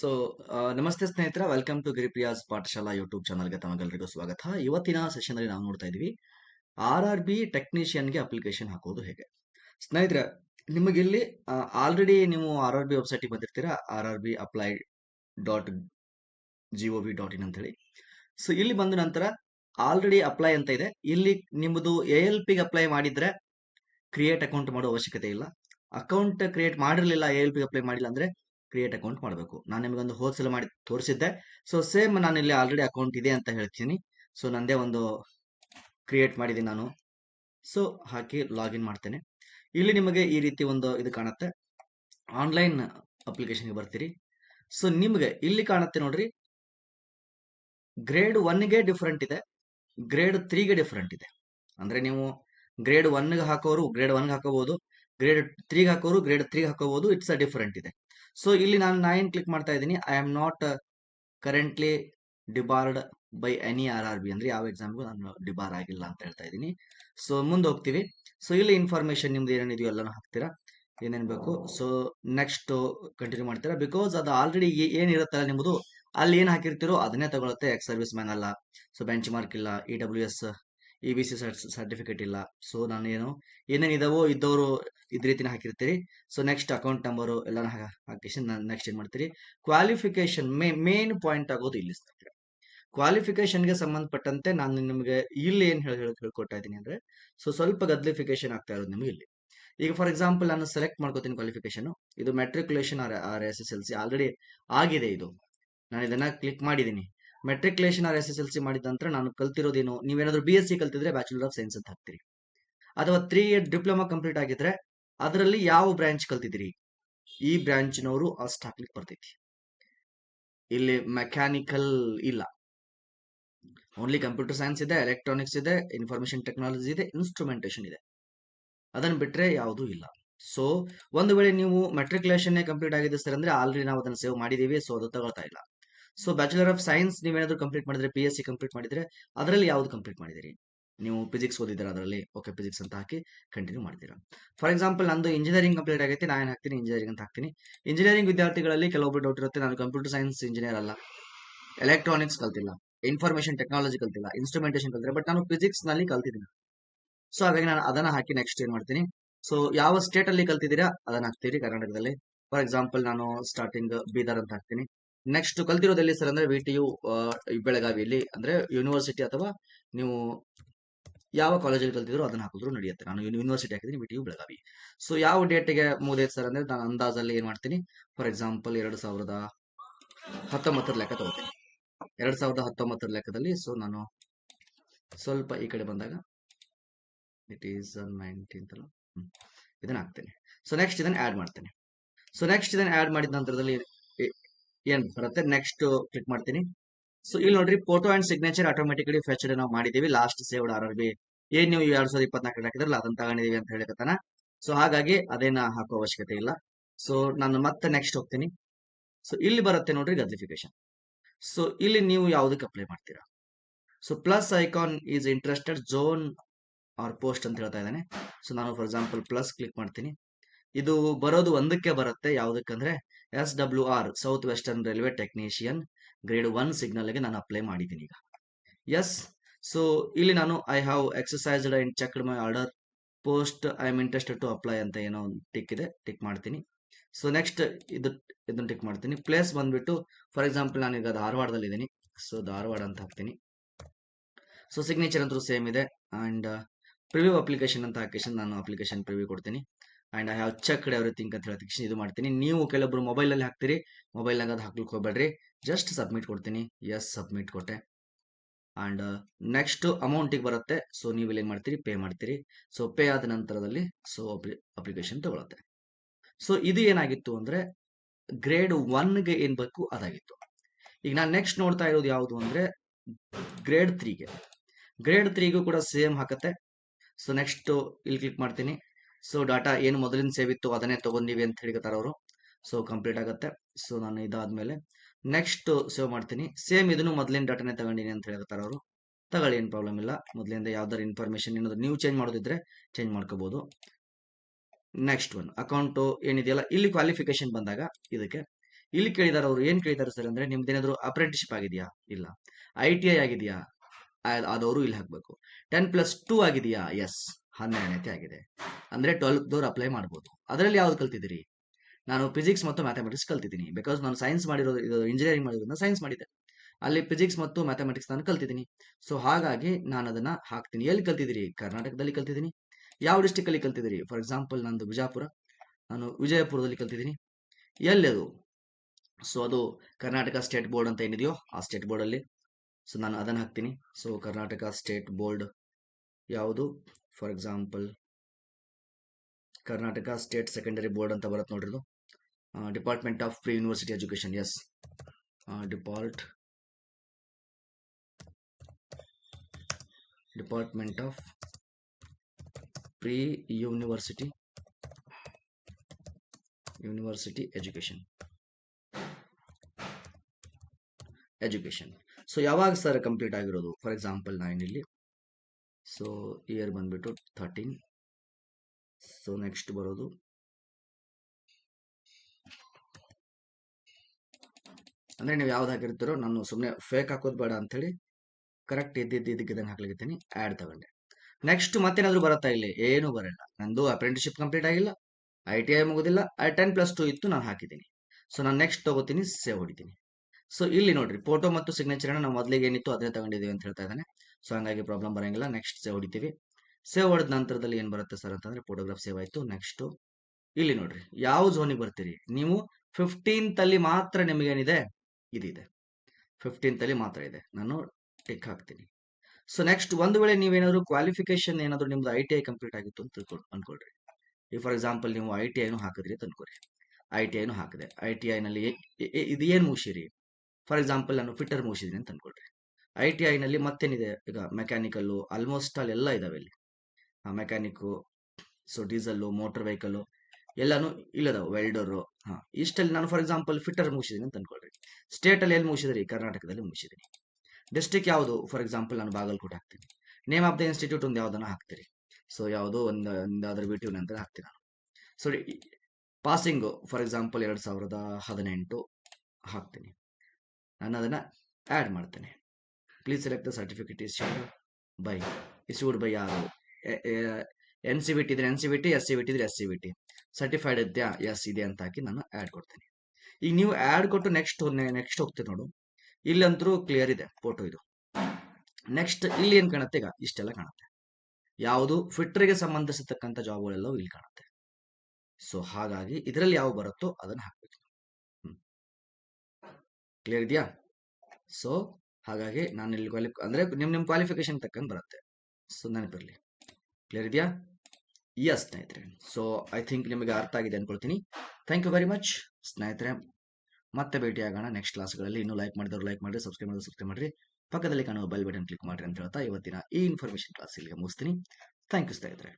So ನಮಸ್ತೆ ಸ್ನೇಹಿತರ welcome to Giripriya's Pathashala YouTube ಚಾನಲ್ಗೆ ತಮಗೆಲ್ಲರಿಗೂ ಸ್ವಾಗತ. ಇವತ್ತಿನ ಸೆಷನ್ ಅಲ್ಲಿ ನಾವು ನೋಡ್ತಾ ಇದೀವಿ ಆರ್ ಆರ್ ಬಿ ಟೆಕ್ನಿಷಿಯನ್ಗೆ ಅಪ್ಲಿಕೇಶನ್ ಹಾಕೋದು ಹೇಗೆ? ಸ್ನೇಹಿತರೆ, ನಿಮಗೆ ಇಲ್ಲಿ ಆಲ್ರೆಡಿ ನೀವು ಆರ್ ಆರ್ ಬಿ ವೆಬ್ಸೈಟಿಗೆ ಬಂದಿರ್ತೀರಾ? R R B apply dot G O V dot in ಅಂತ ಹೇಳಿ ಸೊ ಇಲ್ಲಿ ಬಂದ ನಂತರ ಆಲ್ರೆಡಿ ಅಪ್ಲೈ ಅಂತ ಇದೆ. ಇಲ್ಲಿ ನಿಮ್ಮದು ಎ ಎಲ್ ಪಿಗೆ ಅಪ್ಲೈ ಮಾಡಿದ್ರೆ ಕ್ರಿಯೇಟ್ ಅಕೌಂಟ್ ಮಾಡೋ ಅವಶ್ಯಕತೆ ಇಲ್ಲ. ಅಕೌಂಟ್ ಕ್ರಿಯೇಟ್ ಮಾಡಿರಲಿಲ್ಲ ಎ ಎಲ್ ಪಿಗೆ ಅಪ್ಲೈ ಮಾಡಿಲ್ಲ ಅಂದ್ರೆ ಕ್ರಿಯೇಟ್ ಅಕೌಂಟ್ ಮಾಡಬೇಕು. ನಾನು ನಿಮಗೊಂದು ಹೋಲ್ಸೇಲ್ ಮಾಡಿ ತೋರಿಸಿದ್ದೆ. ಸೊ ಸೇಮ್ ನಾನು ಇಲ್ಲಿ ಆಲ್ರೆಡಿ ಅಕೌಂಟ್ ಇದೆ ಅಂತ ಹೇಳ್ತೀನಿ. ಸೊ ನಂದೇ ಒಂದು ಕ್ರಿಯೇಟ್ ಮಾಡಿದ್ದೀನಿ ನಾನು. ಸೊ ಹಾಕಿ ಲಾಗಿನ್ ಮಾಡ್ತೇನೆ. ಇಲ್ಲಿ ನಿಮಗೆ ಈ ರೀತಿ ಒಂದು ಇದು ಕಾಣುತ್ತೆ. ಆನ್ಲೈನ್ ಅಪ್ಲಿಕೇಶನ್ಗೆ ಬರ್ತೀರಿ. ಸೊ ನಿಮಗೆ ಇಲ್ಲಿ ಕಾಣುತ್ತೆ ನೋಡ್ರಿ. ಗ್ರೇಡ್ ಒನ್ಗೆ ಡಿಫ್ರೆಂಟ್ ಇದೆ. ಗ್ರೇಡ್ ತ್ರೀಗೆ ಡಿಫ್ರೆಂಟ್ ಇದೆ. ಅಂದ್ರೆ ನೀವು ಗ್ರೇಡ್ ಒನ್ಗೆ ಹಾಕೋರು ಗ್ರೇಡ್ ಒನ್ಗೆ ಹಾಕೋಬಹುದು ಗ್ರೇಡ್ ತ್ರೀಗೆ ಹಾಕೋರು ಗ್ರೇಡ್ ತ್ರೀಗೆ ಹಾಕೋಬಹುದು ಇಟ್ಸ್ ಅ ಡಿಫ್ರೆಂಟ್ ಇದೆ. ಸೊ ಇಲ್ಲಿ ನಾನು ನಾ ಏನ್ ಕ್ಲಿಕ್ ಮಾಡ್ತಾ ಇದ್ದೀನಿ. I am not currently debarred by any R R B ಅಂದ್ರೆ ಯಾವ ಎಕ್ಸಾಮ್ಗೂ ನಾನು ಡಿಬಾರ್ ಆಗಿಲ್ಲ ಅಂತ ಹೇಳ್ತಾ ಇದ್ದೀನಿ. ಸೊ ಮುಂದೆ ಹೋಗ್ತೀವಿ. ಸೊ ಇಲ್ಲಿ ಇನ್ಫಾರ್ಮೇಶನ್ ನಿಮ್ದು ಏನೇನಿದೆಯೋ ಎಲ್ಲಾನು ಹಾಕ್ತೀರಾ? ಏನೇನು ಬೇಕು? ಸೊ ನೆಕ್ಸ್ಟ್ ಕಂಟಿನ್ಯೂ ಮಾಡ್ತೀರಾ? ಬಿಕಾಸ್ ಅದು ಆಲ್ರೆಡಿ ಏನಿರುತ್ತಲ್ಲ ನಿಮ್ಮದು, ಅಲ್ಲಿ ಏನ್ ಹಾಕಿರ್ತೀರೋ ಅದನ್ನೇ ತಗೊಳುತ್ತೆ ಎಕ್ಸ್ ಸರ್ವಿಸ್ ಮ್ಯಾನ್ ಅಲ್ಲ. ಸೊ ಬೆಂಚ್ ಮಾರ್ಕ್ ಇಲ್ಲ E W S E B C certificate ಇಲ್ಲ. ಸೊ ನಾನು ಏನು ಏನೇನು ಇದಾವೋ ಇದ್ದವರು ಇದ ರೀತಿನ ಹಾಕಿರ್ತೀರಿ. ಸೊ ನೆಕ್ಸ್ಟ್ ಅಕೌಂಟ್ ನಂಬರು ಎಲ್ಲ ನಾನು ನೆಕ್ಸ್ಟ್ ಏನ್ ಮಾಡ್ತೀರಿ? ಕ್ವಾಲಿಫಿಕೇಶನ್ ಮೇನ್ ಪಾಯಿಂಟ್ ಆಗೋದು ಇಲ್ಲಿ ಕ್ವಾಲಿಫಿಕೇಶನ್ ಕ್ವಾಲಿಫಿಕೇಶನ್ಗೆ ಸಂಬಂಧಪಟ್ಟಂತೆ ನಾನು ನಿಮಗೆ ಇಲ್ಲಿ ಏನ್ ಹೇಳಿ ಹೇಳ್ಕೊಡ್ತಾ ಇದ್ದೀನಿ ಅಂದ್ರೆ ಸೊ ಸ್ವಲ್ಪ ಗದ್ಲಿಫಿಕೇಶನ್ ಆಗ್ತಾ ಇರೋದು ನಿಮಗೆ ಇಲ್ಲಿ. ಈಗ ಫಾರ್ ಎಕ್ಸಾಂಪಲ್ ನಾನು ಸೆಲೆಕ್ಟ್ ಮಾಡ್ಕೋತೀನಿ ಕ್ವಾಲಿಫಿಕೇಶನ್ ಇದು matriculation or or S S L C already ಆಗಿದೆ ಇದು. ನಾನು ಇದನ್ನ ಕ್ಲಿಕ್ ಮಾಡಿದ್ದೀನಿ. Matriculation or S S L C ಮಾಡಿದ ನಂತರ ನಾನು ಕಲ್ತಿರೋದೇನು? ನೀವೇನಾದ್ರೂ ಬಿ ಎಸ್ ಸಿ ಕಲ್ತಿದ್ರೆ ಬ್ಯಾಚುಲರ್ ಆಫ್ ಸೈನ್ಸ್ ಅಂತ ಹಾಕ್ತೀರಿ. ಅಥವಾ ತ್ರೀ ಇಯರ್ ಡಿಪ್ಲೊಮಾ ಕಂಪ್ಲೀಟ್ ಆಗಿದ್ರೆ ಅದರಲ್ಲಿ ಯಾವ ಬ್ರಾಂಚ್ ಕಲ್ತಿದ್ರಿ ಈ ಬ್ರಾಂಚ್ನವರು ಅಷ್ಟು ಹಾಕ್ಲಿಕ್ಕೆ ಬರ್ತೈತಿ. ಇಲ್ಲಿ ಮೆಕ್ಯಾನಿಕಲ್ ಇಲ್ಲ. ಓನ್ಲಿ ಕಂಪ್ಯೂಟರ್ ಸೈನ್ಸ್ ಇದೆ ಎಲೆಕ್ಟ್ರಾನಿಕ್ಸ್ ಇದೆ ಇನ್ಫಾರ್ಮೇಶನ್ ಟೆಕ್ನಾಲಜಿ ಇದೆ ಇನ್ಸ್ಟ್ರೂಮೆಂಟೇಶನ್ ಇದೆ. ಅದನ್ನ ಬಿಟ್ರೆ ಯಾವುದೂ ಇಲ್ಲ. ಸೊ ಒಂದು ವೇಳೆ ನೀವು ಮೆಟ್ರಿಕ್ಯುಲೇಷನ್ ಕಂಪ್ಲೀಟ್ ಆಗಿದೆ ಸರ್ ಅಂದ್ರೆ ಆಲ್ರೆಡಿ ನಾವು ಅದನ್ನ ಸೇವ್ ಮಾಡಿದೀವಿ ಸೊ ಅದು ತಗೊಳ್ತಾ ಇಲ್ಲ. ಸೊ ಬ್ಯಾಚುಲರ್ ಆಫ್ ಸೈನ್ಸ್ ನೀವೇನಾದ್ರೂ ಕಂಪ್ಲೀಟ್ ಮಾಡಿದ್ರೆ ಪಿ ಎಸ್ ಸಿ ಕಂಪ್ಲೀಟ್ ಮಾಡಿದ್ರೆ, ಅದರಲ್ಲಿ ಯಾವ್ದು ಕಂಪ್ಲೀಟ್ ಮಾಡಿದಿರಿ? ನೀವು ಫಿಸಿಕ್ಸ್ ಓದಿದ್ದೀರಾ ಅದರಲ್ಲಿ? ಓಕೆ ಫಿಸಿಕ್ಸ್ ಅಂತ ಹಾಕಿ ಕಂಟಿನ್ಯೂ ಮಾಡ್ತೀರಾ. ಫಾರ್ ಎಕ್ಸಾಂಪಲ್ ನಂದು ಇಂಜಿನಿಯರಿಂಗ್ ಕಂಪ್ಲೀಟ್ ಆಗೈತೆ, ನಾನು ಹಾಕ್ತೀನಿ? ಇಂಜಿನಿಯರಿಂಗ್ ಅಂತ ಹಾಕ್ತೀನಿ. ಇಂಜಿನಿಯರಿಂಗ್ ವಿದ್ಯಾರ್ಥಿಗಳಲ್ಲಿ ಕೆಲವೊಬ್ಬರು ಡೌಟ್ ಇರುತ್ತೆ, ನಾನು ಕಂಪ್ಯೂಟರ್ ಸೈನ್ಸ್ ಇಂಜಿನಿಯರ್ ಅಲ್ಲ. ಎಲೆಕ್ಟ್ರಾನಿಕ್ಸ್ ಕಲ್ತಿಲ್ಲ. ಇನ್ಫಾರ್ಮೇಶನ್ ಟೆಕ್ನಾಲಜಿ ಕಲ್ತಿಲ್ಲ. ಇನ್ಸ್ಟ್ರೂಮೆಂಟೇಶನ್ ಕಲ್ತಿಲ್ಲ. ಬಟ್ ನಾನು ಫಿಸಿಕ್ಸ್ನಲ್ಲಿ ಕಲ್ತಿದ್ದೀನಿ. ಸೊ ಹಾಗಾಗಿ ನಾನು ಅದನ್ನ ಹಾಕಿ ನೆಕ್ಸ್ಟ್ ಏನ್ ಮಾಡ್ತೀನಿ? ಸೊ ಯಾವ ಸ್ಟೇಟ್ ಅಲ್ಲಿ ಕಲ್ತಿದ್ದೀರಾ, ಅದನ್ನ ಹಾಕ್ತೀರಿ ಕರ್ನಾಟಕದಲ್ಲಿ. ಫಾರ್ ಎಕ್ಸಾಂಪಲ್ ನಾನು ಸ್ಟಾರ್ಟಿಂಗ್ ಬೀದರ್ ಅಂತ ಹಾಕ್ತೀನಿ. ನೆಕ್ಸ್ಟ್ ಕಲ್ತಿರೋದಲ್ಲಿ ಸರ್ ಅಂದ್ರೆ ವಿ ಟಿ ಯು ಬೆಳಗಾವಿಯಲ್ಲಿ ಅಂದ್ರೆ ಯೂನಿವರ್ಸಿಟಿ ಅಥವಾ ನೀವು ಯಾವ ಕಾಲೇಜಲ್ಲಿ ಕಲ್ತಿದ್ರು ಅದನ್ನ ಹಾಕಿದ್ರು ನಡೆಯುತ್ತೆ. ನಾನು ಯೂನಿವರ್ಸಿಟಿ ಹಾಕಿದ್ದೀನಿ V T U Belagavi. So ಯಾವ ಡೇಟ್ಗೆ ಮುಗಿದೈತೆ ಸರ್ ಅಂದ್ರೆ ನಾನು ಅಂದಾಜಲ್ಲಿ ಏನ್ ಮಾಡ್ತೀನಿ? ಫಾರ್ ಎಕ್ಸಾಂಪಲ್ ಎರಡು ಸಾವಿರದ ಹತ್ತೊಂಬತ್ತರ ಲೆಕ್ಕ ತಗೋತೀನಿ. ಎರಡ್ ಸಾವಿರದ ಹತ್ತೊಂಬತ್ತರ ಲೆಕ್ಕದಲ್ಲಿ ಸೊ ನಾನು ಸ್ವಲ್ಪ ಈ ಕಡೆ ಬಂದಾಗ ಇಟ್ ಈಸ್ ನೈನ್ಟೀನ್ತ್ ಅಲ್ಲ ಇದನ್ನ ಹಾಕ್ತೇನೆ. ಸೊ ನೆಕ್ಸ್ಟ್ ಇದನ್ನ ಆಡ್ ಮಾಡ್ತೇನೆ. ಸೊ ನೆಕ್ಸ್ಟ್ ಇದನ್ನ ಆಡ್ ಮಾಡಿದ ನಂತರದಲ್ಲಿ ಏನ್ ಬರುತ್ತೆ? ನೆಕ್ಸ್ಟ್ ಕ್ಲಿಕ್ ಮಾಡ್ತೀನಿ. ಸೊ ಇಲ್ಲಿ ನೋಡ್ರಿ photo and signature automatically fetched ನಾವು ಮಾಡಿದೀವಿ. Last saved R R B ಏನ್ ನೀವು ಎರಡ್ ಸಾವಿರದ ಇಪ್ಪತ್ನಾಲ್ಕು ಹಾಕಿದ್ರಲ್ಲ, ಅದನ್ನ ತಗೊಂಡಿದೀವಿ ಅಂತ ಹೇಳಿಕತ್ತಾನ ಸೊ ಹಾಗಾಗಿ ಅದೇನ ಹಾಕೋ ಅವಶ್ಯಕತೆ ಇಲ್ಲ. ಸೊ ನಾನು ಮತ್ತೆ ನೆಕ್ಸ್ಟ್ ಹೋಗ್ತೀನಿ. ಸೊ ಇಲ್ಲಿ ಬರುತ್ತೆ ನೋಡ್ರಿ ಗದ್ಲಿಫಿಕೇಶನ್. ಸೊ ಇಲ್ಲಿ ನೀವು ಯಾವ್ದಕ್ಕೆ ಅಪ್ಲೈ ಮಾಡ್ತೀರಾ? So plus icon is interested zone or post ಅಂತ ಹೇಳ್ತಾ ಇದ್ದಾನೆ. ಸೊ ನಾನು ಫಾರ್ ಎಕ್ಸಾಂಪಲ್ ಪ್ಲಸ್ ಕ್ಲಿಕ್ ಮಾಡ್ತೀನಿ. ಇದು ಬರೋದು ಒಂದಕ್ಕೆ ಬರುತ್ತೆ. ಯಾವ್ದಕ್ಕಂದ್ರೆ S W R south western railway technician grade one ಸಿಗ್ನಲ್ಗೆ ನಾನು ಅಪ್ಲೈ ಮಾಡಿದ್ದೀನಿ ಈಗ. ಎಸ್ ಸೊ ಇಲ್ಲಿ ನಾನು I have exercised and checked my order post I am interested to apply ಅಂತ ಏನೋ ಒಂದು ಟಿಕ್ ಇದೆ ಟಿಕ್ ಮಾಡ್ತೀನಿ. ಸೊ ನೆಕ್ಸ್ಟ್ ಇದು, ಇದನ್ನು ಟಿಕ್ ಮಾಡ್ತೀನಿ. ಪ್ಲೇಸ್ ಬಂದ್ಬಿಟ್ಟು ಫಾರ್ ಎಕ್ಸಾಂಪಲ್ ನಾನು ಈಗ ಧಾರವಾಡದಲ್ಲಿ ಇದ್ದೀನಿ. ಸೊ ಧಾರವಾಡ ಅಂತ ಹಾಕ್ತೀನಿ. ಸೊ ಸಿಗ್ನೇಚರ್ ಅಂತೂ ಸೇಮ್ ಇದೆ. ಅಂಡ್ ಪ್ರಿವ್ಯೂ ಅಪ್ಲಿಕೇಶನ್ ಅಂತ ಹಾಕೇಶನ್ ನಾನು ಅಪ್ಲಿಕೇಶನ್ ಪ್ರಿವ್ಯೂ ಕೊಡ್ತೀನಿ. And I have checked everything ಅಂತ ಹೇಳ್ತೀನಿ ಇದು ಮಾಡ್ತೀನಿ. ನೀವು ಕೆಲವೊಬ್ರು ಮೊಬೈಲಲ್ಲಿ ಹಾಕ್ತೀರಿ ಮೊಬೈಲ್ನಾಗ ಅದು ಹಾಕ್ಲಿಕ್ಕೆ ಹೋಗ್ಬೇಡ್ರಿ. ಜಸ್ಟ್ ಸಬ್ಮಿಟ್ ಕೊಡ್ತೀನಿ. ಎಸ್ ಸಬ್ಮಿಟ್ ಕೊಟ್ಟೆ. ಆ್ಯಂಡ್ ನೆಕ್ಸ್ಟ್ ಅಮೌಂಟಿಗೆ ಬರುತ್ತೆ. ಸೊ ನೀವು ಇಲ್ಲಿ ಏನು ಮಾಡ್ತೀರಿ? ಪೇ ಮಾಡ್ತೀರಿ. ಸೊ ಪೇ ಆದ ನಂತರದಲ್ಲಿ ಸೊ ಅಪ್ಲಿಕೇಶನ್ ತಗೊಳುತ್ತೆ. ಸೊ ಇದು ಏನಾಗಿತ್ತು ಅಂದರೆ ಗ್ರೇಡ್ ಒನ್ಗೆ ಏನು ಬೇಕು ಅದಾಗಿತ್ತು. ಈಗ ನಾನು ನೆಕ್ಸ್ಟ್ ನೋಡ್ತಾ ಇರೋದು ಯಾವುದು ಅಂದರೆ ಗ್ರೇಡ್ ತ್ರೀಗೆ ಗ್ರೇಡ್ ತ್ರೀಗೂ ಕೂಡ ಸೇಮ್ ಹಾಕತ್ತೆ. ಸೊ ನೆಕ್ಸ್ಟ್ ಇಲ್ಲಿ ಕ್ಲಿಕ್ ಮಾಡ್ತೀನಿ. ಸೊ ಡಾಟಾ ಏನು ಮೊದಲಿನ ಸೇವ್ ಇತ್ತು ಅದನ್ನೇ ತಗೊಂಡಿವಿ ಅಂತ ಹೇಳ್ತಾರೆ ಅವರು. ಸೊ ಕಂಪ್ಲೀಟ್ ಆಗುತ್ತೆ. ಸೊ ನಾನು ಇದಾದ್ಮೇಲೆ ನೆಕ್ಸ್ಟ್ ಸೇವ್ ಮಾಡ್ತೀನಿ. ಸೇಮ್ ಇದನ್ನು ಮೊದಲಿನ ಡಾಟಾನೇ ತಗೊಂಡಿನಿ ಅಂತ ಹೇಳ್ತಾರೆ ಅವರು. ತಗೊಳ್ಳಿ, ಏನು ಪ್ರಾಬ್ಲಮ್ ಇಲ್ಲ. ಮೊದಲಿಂದ ಯಾವ್ದಾರು ಇನ್ಫಾರ್ಮೇಶನ್ ಏನಾದ್ರು ನೀವು ಚೇಂಜ್ ಮಾಡೋದಿದ್ರೆ ಚೇಂಜ್ ಮಾಡ್ಕೋಬಹುದು ನೆಕ್ಸ್ಟ್ ಒನ್ ಅಕೌಂಟ್ ಏನಿದೆಯಲ್ಲ, ಇಲ್ಲಿ ಕ್ವಾಲಿಫಿಕೇಶನ್ ಬಂದಾಗ ಇದಕ್ಕೆ. ಇಲ್ಲಿ ಕೇಳಿದಾರೆ ಅವರು, ಏನ್ ಕೇಳಿದಾರೆ ಸರ್ ಅಂದ್ರೆ ನಿಮ್ದೇನಾದ್ರು ಅಪ್ರೆಂಟಿಶಿಪ್ ಆಗಿದೆಯಾ? ಇಲ್ಲ. ಐ ಟಿ ಐ ಆಗಿದೆಯಾ? ಆದವರು ಇಲ್ಲಿ ಹಾಕ್ಬೇಕು. ಟೆನ್ ಪ್ಲಸ್ ಟೂ ಆಗಿದೆಯಾ? ಎಸ್ ಹನ್ನೆರಡನೇತೆ ಆಗಿದೆ. ಅಂದ್ರೆ ಟ್ವೆಲ್ತ್ದವ್ರು ಅಪ್ಲೈ ಮಾಡ್ಬೋದು. ಅದರಲ್ಲಿ ಯಾವ್ದು ಕಲ್ತಿದ್ದೀರಿ? ನಾನು ಫಿಸಿಕ್ಸ್ ಮತ್ತು ಮ್ಯಾಥಮೆಟಿಕ್ಸ್ ಕಲ್ತಿದ್ದೀನಿ. ಬಿಕಾಸ್ ನಾನು ಸೈನ್ಸ್ ಮಾಡಿರೋದು ಇಂಜಿನಿಯರಿಂಗ್ ಮಾಡಿರೋದ್ರಿಂದ ಸೈನ್ಸ್ ಮಾಡಿದ್ದೆ. ಅಲ್ಲಿ ಫಿಸಿಕ್ಸ್ ಮತ್ತು ಮ್ಯಾಥಮೆಟಿಕ್ಸ್ ನಾನು ಕಲ್ತಿದ್ದೀನಿ. ಸೊ ಹಾಗಾಗಿ ನಾನು ಅದನ್ನ ಹಾಕ್ತೀನಿ. ಎಲ್ಲಿ ಕಲ್ತಿದ್ದೀರಿ? ಕರ್ನಾಟಕದಲ್ಲಿ ಕಲ್ತಿದ್ದೀನಿ. ಯಾವ ಡಿಸ್ಟಿಕ್ ಅಲ್ಲಿ ಕಲ್ತಿದ್ದೀರಿ? ಫಾರ್ ಎಕ್ಸಾಂಪಲ್ ನಂದು ಬಿಜಾಪುರ. ನಾನು ವಿಜಯಪುರದಲ್ಲಿ ಕಲ್ತಿದ್ದೀನಿ. ಎಲ್ಲಿ ಅದು? ಸೊ ಅದು ಕರ್ನಾಟಕ ಸ್ಟೇಟ್ ಬೋರ್ಡ್ ಅಂತ ಏನಿದೆಯೋ ಆ ಸ್ಟೇಟ್ ಬೋರ್ಡ್ ಅಲ್ಲಿ. ಸೊ ನಾನು ಅದನ್ನ ಹಾಕ್ತೀನಿ. ಸೊ ಕರ್ನಾಟಕ ಸ್ಟೇಟ್ ಬೋರ್ಡ್ ಯಾವುದು? For example Karnataka state secondary board ಅಂತ ಬರುತ್ತೆ ನೋಡ್ರಿ ಇದು. Department of pre university education yes depart department of pre university university education education so ಯಾವಾಗ ಸರ್ ಕಂಪ್ಲೀಟ್ ಆಗಿರೋದು? ಫಾರ್ ಎಕ್ಸಾಂಪಲ್ ನಾನು ಇಲ್ಲಿ ಸೊ ಇಯರ್ ಬಂದ್ಬಿಟ್ಟು ಥರ್ಟೀನ್ ಸೊ ನೆಕ್ಸ್ಟ್ ಬರೋದು. ಅಂದ್ರೆ ನೀವು ಯಾವ್ದು ಹಾಕಿರ್ತೀರೋ ನಾನು ಸುಮ್ಮನೆ ಫೇಕ್ ಹಾಕೋದು ಬೇಡ ಅಂತೇಳಿ ಕರೆಕ್ಟ್ ಇದ್ದಿದ್ದು ಇದಕ್ಕೆ ಇದನ್ನು ಹಾಕ್ಲಿಕ್ಕಿದ್ದೀನಿ ಆ್ಯಡ್ ತಗೊಂಡೆ. ನೆಕ್ಸ್ಟ್ ಮತ್ತೇನಾದ್ರೂ ಬರುತ್ತಾ ಇಲ್ಲಿ? ಏನೂ ಬರಲ್ಲ. ನಂದು ಅಪ್ರೆಂಟಿಶಿಪ್ ಕಂಪ್ಲೀಟ್ ಆಗಿಲ್ಲ. ಐ ಟಿ ಐ ಮುಗೋದಿಲ್ಲ. ಐ ಟೆನ್ ಪ್ಲಸ್ ಟು ಇತ್ತು, ನಾನು ಹಾಕಿದ್ದೀನಿ. ಸೊ ನಾನು ನೆಕ್ಸ್ಟ್ ತಗೋತೀನಿ ಸೇವ್ ಹೊಡಿತೀನಿ. ಸೊ ಇಲ್ಲಿ ನೋಡ್ರಿ ಫೋಟೋ ಮತ್ತು ಸಿಗ್ನೇಚರ್ ನಾವು ಮೊದಲಿಗೆ ಏನಿತ್ತು ಅದನ್ನೇ ತಗೊಂಡಿದ್ದೀವಿ ಅಂತ ಹೇಳ್ತಾ ಇದ್ದಾನೆ. ಸೊ ಹಂಗಾಗಿ ಪ್ರಾಬ್ಲಮ್ ಬರಂಗಿಲ್ಲ. ನೆಕ್ಸ್ಟ್ ಸೇವ್ ಹೊಡಿತೀವಿ. ಸೇವ್ ಹೊಡೆದ ನಂತರದಲ್ಲಿ ಏನು ಬರುತ್ತೆ ಸರ್ ಅಂತಂದ್ರೆ ಫೋಟೋಗ್ರಾಫ್ ಸೇವ್ ಆಯಿತು. ನೆಕ್ಸ್ಟ್ ಇಲ್ಲಿ ನೋಡ್ರಿ, ಯಾವ ಝೋನಿಗೆ ಬರ್ತೀರಿ? ನೀವು ಫಿಫ್ಟೀನ್ತ್ ಅಲ್ಲಿ ಮಾತ್ರ ನಿಮಗೇನಿದೆ? ಇದಿದೆ. ಫಿಫ್ಟೀನ್ತ್ ಅಲ್ಲಿ ಮಾತ್ರ ಇದೆ. ನಾನು ಟಿಕ್ ಹಾಕ್ತೀನಿ. ಸೊ ನೆಕ್ಸ್ಟ್ ಒಂದು ವೇಳೆ ನೀವೇನಾದ್ರು ಕ್ವಾಲಿಫಿಕೇಶನ್ ಏನಾದ್ರು ನಿಮ್ದು ಐ ಟಿ ಐ ಕಂಪ್ಲೀಟ್ ಆಗಿತ್ತು ಅಂತ ತಿಳ್ಕೊ, ಅನ್ಕೊಳ್ರಿ. ಈ ಫಾರ್ ಎಕ್ಸಾಂಪಲ್ ನೀವು ಐ ಟಿ ಐನು ಹಾಕಿದ್ರಿ ಅಂತ ಅನ್ಕೋರಿ ಐ ಟಿ ಐನು ಹಾಕಿದೆ. ಐ ಟಿ ಐನಲ್ಲಿ ಇದು ಏನು ಮುಗಿಸಿರಿ? ಫಾರ್ ಎಕ್ಸಾಂಪಲ್ ನಾನು ಫಿಟ್ಟರ್ ಮುಗಿಸಿದ್ದೀನಿ ಅಂತ ಅನ್ಕೊಳ್ರಿ. I T ಐನಲ್ಲಿ ಮತ್ತೇನಿದೆ? ಈಗ ಮೆಕ್ಯಾನಿಕಲ್ಲು ಆಲ್ಮೋಸ್ಟ್ ಆಲ್ ಎಲ್ಲ ಇದಾವೆ ಇಲ್ಲಿ. Mechanic so diesel motor vehicle ಎಲ್ಲಾನು ಇಲ್ಲದಾವೆ ವೆಲ್ಡರು ಹಾಂ. ಇಷ್ಟಲ್ಲಿ ನಾನು ಫಾರ್ ಎಕ್ಸಾಂಪಲ್ ಫಿಟ್ಟರ್ ಮುಗಿಸಿದ್ದೀನಿ ಅಂತ ಅನ್ಕೊಳ್ರಿ. ಸ್ಟೇಟಲ್ಲಿ ಎಲ್ಲಿ ಮುಗಿಸಿದ್ರಿ? ಕರ್ನಾಟಕದಲ್ಲಿ ಮುಗಿಸಿದ್ದೀನಿ. ಡಿಸ್ಟಿಕ್ ಯಾವುದು? ಫಾರ್ ಎಕ್ಸಾಂಪಲ್ ನಾನು ಬಾಗಲಕೋಟೆ ಹಾಕ್ತೀನಿ. ನೇಮ್ ಆಫ್ ದ ಇನ್ಸ್ಟಿಟ್ಯೂಟ್ ಒಂದು ಯಾವ್ದನ್ನ ಹಾಕ್ತೀರಿ? ಸೊ ಯಾವುದೋ ಒಂದು ಒಂದು ಯಾವ್ದಾದ್ರು ನಂತರ ಹಾಕ್ತೀನಿ ನಾನು. ಸೊ ಪಾಸಿಂಗು ಫಾರ್ ಎಕ್ಸಾಂಪಲ್ ಎರಡು ಸಾವಿರದ ಹದಿನೆಂಟು ಹಾಕ್ತೀನಿ. ನಾನು ಅದನ್ನು ಆ್ಯಡ್ ಮಾಡ್ತೇನೆ. Please select the certificate is by issued by ಯಾರು? ಎನ್ ಸಿ ಬಿ ಟಿ ಇದ್ರೆ N C B T S C B T ಇದ್ರೆ S C B T certified ಇದೆಯಾ? ಎಸ್ ಇದೆ ಅಂತ ಹಾಕಿ ನಾನು ಆ್ಯಡ್ ಕೊಡ್ತೇನೆ. ಈಗ ನೀವು ಆ್ಯಡ್ ಕೊಟ್ಟು ನೆಕ್ಸ್ಟ್ ನೆಕ್ಸ್ಟ್ ಹೋಗ್ತೀವಿ ನೋಡು. ಇಲ್ಲಂತರೂ ಕ್ಲಿಯರ್ ಇದೆ ಫೋಟೋ ಇದು. ನೆಕ್ಸ್ಟ್ ಇಲ್ಲಿ ಏನು ಕಾಣುತ್ತೆ ಈಗ? ಇಷ್ಟೆಲ್ಲ ಕಾಣುತ್ತೆ. ಯಾವುದು? ಫಿಟ್ರಿಗೆ ಸಂಬಂಧಿಸಿರ್ತಕ್ಕಂಥ ಜಾಬ್ಗಳೆಲ್ಲವೂ ಇಲ್ಲಿ ಕಾಣುತ್ತೆ. ಸೊ ಹಾಗಾಗಿ ಇದರಲ್ಲಿ ಯಾವ ಬರುತ್ತೋ ಅದನ್ನು ಹಾಕ್ಬೇಕು. ಕ್ಲಿಯರ್ ಇದೆಯಾ? ಸೊ ಹಾಗಾಗಿ ನಾನು ಇಲ್ಲಿ ಕ್ವಾಲಿ ಅಂದ್ರೆ ನಿಮ್ ನಿಮ್ ಕ್ವಾಲಿಫಿಕೇಶನ್ ತಕ್ಕಂಗೆ ಬರುತ್ತೆ. ಸೊ ನೆನಪಿರಲಿ. ಕ್ಲಿಯರ್ ಇದೆಯಾ? ಎಸ್ ಸ್ನೇಹಿತರೆ. ಸೊ ಐ ಥಿಂಕ್ ನಿಮಗೆ ಅರ್ಥ ಆಗಿದೆ ಅನ್ಕೊಳ್ತೀನಿ. ಥ್ಯಾಂಕ್ ಯು ವೆರಿ ಮಚ್ ಸ್ನೇಹಿತರೆ. ಮತ್ತೆ ಭೇಟಿ ಆಗೋಣ ನೆಕ್ಸ್ಟ್ ಕ್ಲಾಸ್ಗಳಲ್ಲಿ ಇನ್ನೂ ಲೈಕ್ ಮಾಡಿದವರು ಲೈಕ್ ಮಾಡಿ ಸಬ್ಸ್ಕ್ರೈಬ್ ಮಾಡಿದ್ರೆ ಸಬ್ಸ್ಕ್ರೈಬ್ ಮಾಡಿರಿ. ಪಕ್ಕದಲ್ಲಿ ಕಾಣುವ ಬೆಲ್ ಬಟನ್ ಕ್ಲಿಕ್ ಮಾಡಿರಿ ಅಂತ ಹೇಳ್ತಾ ಇವತ್ತಿನ ಈ ಇನ್ಫಾರ್ಮೇಶನ್ ಕ್ಲಾಸ್ ಇಲ್ಲಿಗೆ ಮುಗಿಸ್ತೀನಿ. ಥ್ಯಾಂಕ್ ಯು ಸ್ನೇಹಿತರೆ.